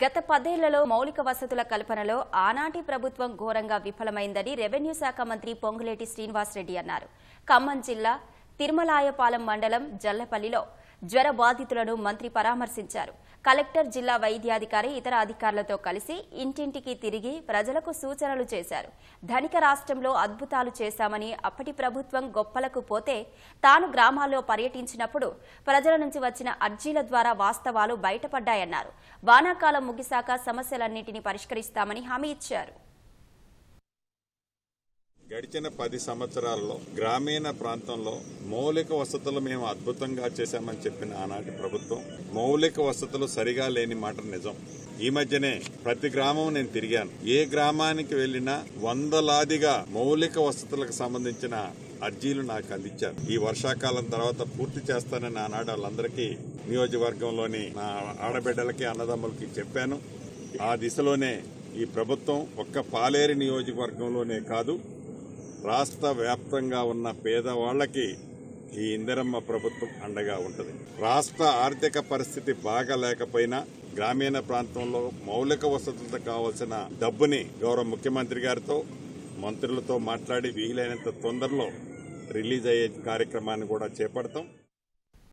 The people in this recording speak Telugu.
గత పదేళ్ళలో మౌలిక వసతుల కల్పనలో ఆనాటి ప్రభుత్వం ఘోరంగా విఫలమైందని రెవెన్యూ శాఖ మంత్రి పొంగులేటి శ్రీనివాసరెడ్డి అన్నారు. ఖమ్మం జిల్లా తిరుమలాయపాలెం మండలం జల్లపల్లిలో జ్వర బాధితులను మంత్రి పరామర్శించారు. కలెక్టర్ జిల్లా వైద్యాధికారి ఇతర అధికారులతో కలిసి ఇంటింటికి తిరిగి ప్రజలకు సూచనలు చేశారు. ధనిక రాష్ట్రంలో అద్భుతాలు చేశామని అప్పటి ప్రభుత్వం గొప్పలకు పోతే తాను గ్రామాల్లో పర్యటించినప్పుడు ప్రజల నుంచి వచ్చిన అర్జీల ద్వారా వాస్తవాలు బయటపడ్డాయన్నారు. వానాకాలం ముగిశాక సమస్యలన్నింటినీ పరిష్కరిస్తామని హామీ ఇచ్చారు. గడిచిన పది సంవత్సరాల్లో గ్రామీణ ప్రాంతంలో మౌలిక వసతులు మేము అద్భుతంగా చేశామని చెప్పిన ఆనాటి ప్రభుత్వం మౌలిక వసతులు సరిగా లేని మాట నిజం. ఈ మధ్యనే ప్రతి గ్రామం నేను తిరిగాను. ఏ గ్రామానికి వెళ్ళినా వందలాదిగా మౌలిక వసతులకు సంబంధించిన అర్జీలు నాకు అందించారు. ఈ వర్షాకాలం తర్వాత పూర్తి చేస్తానని ఆనాడు వాళ్ళందరికీ నియోజకవర్గంలోని నా ఆడబిడ్డలకి అన్నదమ్ములకి చెప్పాను. ఆ దిశలోనే ఈ ప్రభుత్వం ఒక్క పాలేరు నియోజకవర్గంలోనే కాదు రాష్ట్ర వ్యాప్తంగా ఉన్న పేదవాళ్ళకి ఈ ఇందిరమ్మ ప్రభుత్వం అండగా ఉంటుంది. రాష్ట్ర ఆర్థిక పరిస్థితి బాగా లేకపోయినా గ్రామీణ ప్రాంతంలో మౌలిక వసతులతో కావాల్సిన డబ్బుని గౌరవ ముఖ్యమంత్రి గారితో మంత్రులతో మాట్లాడి వీలైనంత తొందరలో రిలీజ్ అయ్యే కార్యక్రమాన్ని కూడా చేపడతాం.